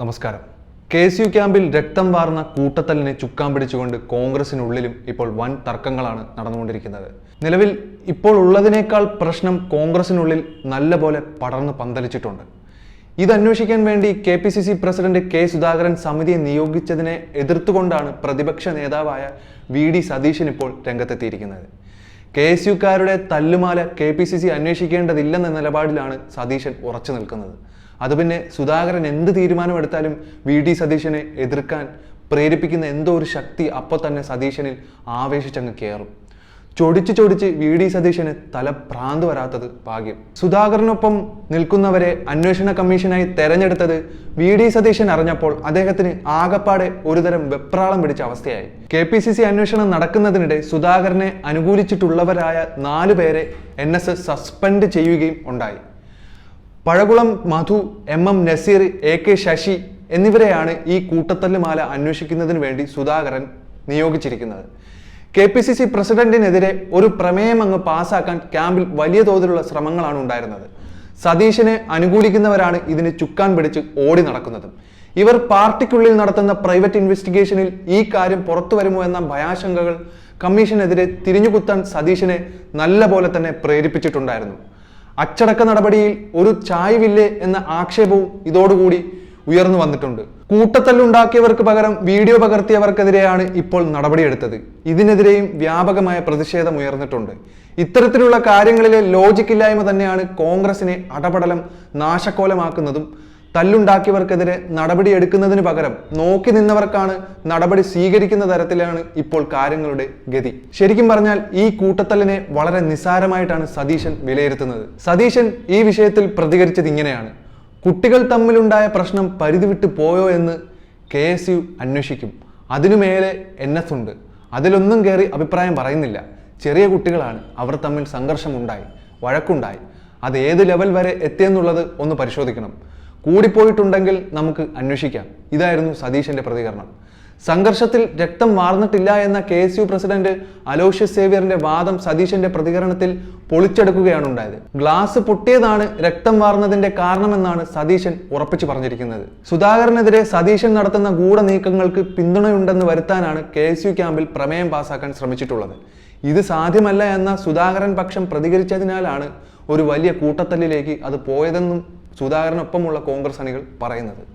നമസ്കാരം. K S U ക്യാമ്പിൽ രക്തം വാർന്ന കൂട്ടത്തലിനെ ചുക്കാൻ പിടിച്ചുകൊണ്ട് കോൺഗ്രസിനുള്ളിലും ഇപ്പോൾ വൻ തർക്കങ്ങളാണ് നടന്നുകൊണ്ടിരിക്കുന്നത്. നിലവിൽ ഇപ്പോൾ ഉള്ളതിനേക്കാൾ പ്രശ്നം കോൺഗ്രസിനുള്ളിൽ നല്ലപോലെ പടർന്ന് പന്തലിച്ചിട്ടുണ്ട്. ഇതന്വേഷിക്കാൻ വേണ്ടി K P C C president K Sudhakaran സമിതിയെ നിയോഗിച്ചതിനെ എതിർത്തുകൊണ്ടാണ് പ്രതിപക്ഷ നേതാവായ വി ഡി സതീശൻ ഇപ്പോൾ രംഗത്തെത്തിയിരിക്കുന്നത്. കെ എസ് യുക്കാരുടെ തല്ലുമാല കെ പി സി സി അന്വേഷിക്കേണ്ടതില്ലെന്ന നിലപാടിലാണ് സതീശൻ ഉറച്ചു നിൽക്കുന്നത്. അത് പിന്നെ സുധാകരൻ എന്ത് തീരുമാനമെടുത്താലും വി ഡി സതീശനെ എതിർക്കാൻ പ്രേരിപ്പിക്കുന്ന എന്തോ ഒരു ശക്തി അപ്പോൾ തന്നെ സതീശനിൽ ആവേശിച്ചങ്ങ് കയറും ചൊടിച്ച് ചൊടിച്ച് വി ഡി സതീശന് തല ഭ്രാന്ത് വരാത്തത് ഭാഗ്യം. സുധാകരനൊപ്പം നിൽക്കുന്നവരെ അന്വേഷണ കമ്മീഷനായി തെരഞ്ഞെടുത്തത് വി ഡി സതീശൻ അറിഞ്ഞപ്പോൾ അദ്ദേഹത്തിന് ആകപ്പാടെ ഒരുതരം വെപ്രാളം പിടിച്ച അവസ്ഥയായി. കെ പി സി സി അന്വേഷണം നടക്കുന്നതിനിടെ സുധാകരനെ അനുകൂലിച്ചിട്ടുള്ളവരായ നാലു പേരെ എൻ എസ് എസ് സസ്പെൻഡ് ചെയ്യുകയും ഉണ്ടായി. Pazhakulam Madhu M M Naseer A K Sasi എന്നിവരെയാണ് ഈ കൂട്ടത്തല്ലുമാല അന്വേഷിക്കുന്നതിന് വേണ്ടി സുധാകരൻ നിയോഗിച്ചിരിക്കുന്നത്. കെ പി സി സി പ്രസിഡന്റിനെതിരെ ഒരു പ്രമേയം അങ്ങ് പാസാക്കാൻ ക്യാമ്പിൽ വലിയ തോതിലുള്ള ശ്രമങ്ങളാണ് ഉണ്ടായിരുന്നത്. സതീശനെ അനുകൂലിക്കുന്നവരാണ് ഇതിന് ചുക്കാൻ പിടിച്ച് ഓടി നടക്കുന്നത്. ഇവർ പാർട്ടിക്കുള്ളിൽ നടത്തുന്ന പ്രൈവറ്റ് ഇൻവെസ്റ്റിഗേഷനിൽ ഈ കാര്യം പുറത്തു വരുമോ എന്ന ഭയാശങ്കകൾ കമ്മീഷനെതിരെ തിരിഞ്ഞുകുത്താൻ സതീശനെ നല്ല പോലെ തന്നെ പ്രേരിപ്പിച്ചിട്ടുണ്ടായിരുന്നു. അച്ചടക്ക നടപടിയിൽ ഒരു ചായ്വില്ലേ എന്ന ആക്ഷേപവും ഇതോടുകൂടി ഉയർന്നു വന്നിട്ടുണ്ട്. കൂട്ടത്തല്ലുണ്ടാക്കിയവർക്ക് പകരം വീഡിയോ പകർത്തിയവർക്കെതിരെയാണ് ഇപ്പോൾ നടപടിയെടുത്തത്. ഇതിനെതിരെയും വ്യാപകമായ പ്രതിഷേധം ഉയർന്നിട്ടുണ്ട്. ഇത്തരത്തിലുള്ള കാര്യങ്ങളിലെ ലോജിക്കില്ലായ്മ തന്നെയാണ് കോൺഗ്രസിനെ അടപടലം നാശക്കോലമാക്കുന്നതും തല്ലുണ്ടാക്കിയവർക്കെതിരെ നടപടി എടുക്കുന്നതിന് പകരം നോക്കി നിന്നവർക്കാണ് നടപടി സ്വീകരിക്കുന്ന തരത്തിലാണ് ഇപ്പോൾ കാര്യങ്ങളുടെ ഗതി. ശരിക്കും പറഞ്ഞാൽ ഈ കൂട്ടത്തല്ലിനെ വളരെ നിസാരമായിട്ടാണ് സതീശൻ വിലയിരുത്തുന്നത്. സതീശൻ ഈ വിഷയത്തിൽ പ്രതികരിച്ചത് ഇങ്ങനെയാണ്. കുട്ടികൾ തമ്മിലുണ്ടായ പ്രശ്നം പരിധിവിട്ട് പോയോ എന്ന് കെ എസ് യു അന്വേഷിക്കും. അതിനു മേലെ എൻ എസ് ഉണ്ട്. അതിലൊന്നും കയറി അഭിപ്രായം പറയുന്നില്ല. ചെറിയ കുട്ടികളാണ്. അവർ തമ്മിൽ സംഘർഷമുണ്ടായി വഴക്കുണ്ടായി. അത് ഏത് ലെവൽ വരെ എത്തിയെന്നുള്ളത് ഒന്ന് പരിശോധിക്കണം. കൂടിപ്പോയിട്ടുണ്ടെങ്കിൽ നമുക്ക് അന്വേഷിക്കാം. ഇതായിരുന്നു സതീശന്റെ പ്രതികരണം. സംഘർഷത്തിൽ രക്തം വാർന്നിട്ടില്ല എന്ന K S U president Aloysius സേവ്യറിന്റെ വാദം സതീശന്റെ പ്രതികരണത്തിൽ പൊളിച്ചെടുക്കുകയാണ് ഉണ്ടായത് ഗ്ലാസ് പൊട്ടിയതാണ് രക്തം വാർന്നതിന്റെ കാരണമെന്നാണ് സതീശൻ ഉറപ്പിച്ചു പറഞ്ഞിരിക്കുന്നത്. സുധാകരനെതിരെ സതീശൻ നടത്തുന്ന ഗൂഢനീക്കങ്ങൾക്ക് പിന്തുണയുണ്ടെന്ന് വരുത്താനാണ് കെ എസ് യു ക്യാമ്പിൽ പ്രമേയം പാസാക്കാൻ ശ്രമിച്ചിട്ടുള്ളത്. ഇത് സാധ്യമല്ല എന്ന സുധാകരൻ പക്ഷം പ്രതികരിച്ചതിനാലാണ് ഒരു വലിയ കൂട്ടത്തല്ലിലേക്ക് അത് പോയതെന്നും സുധാകരനൊപ്പമുള്ള കോൺഗ്രസ് അണികൾ പറയുന്നത്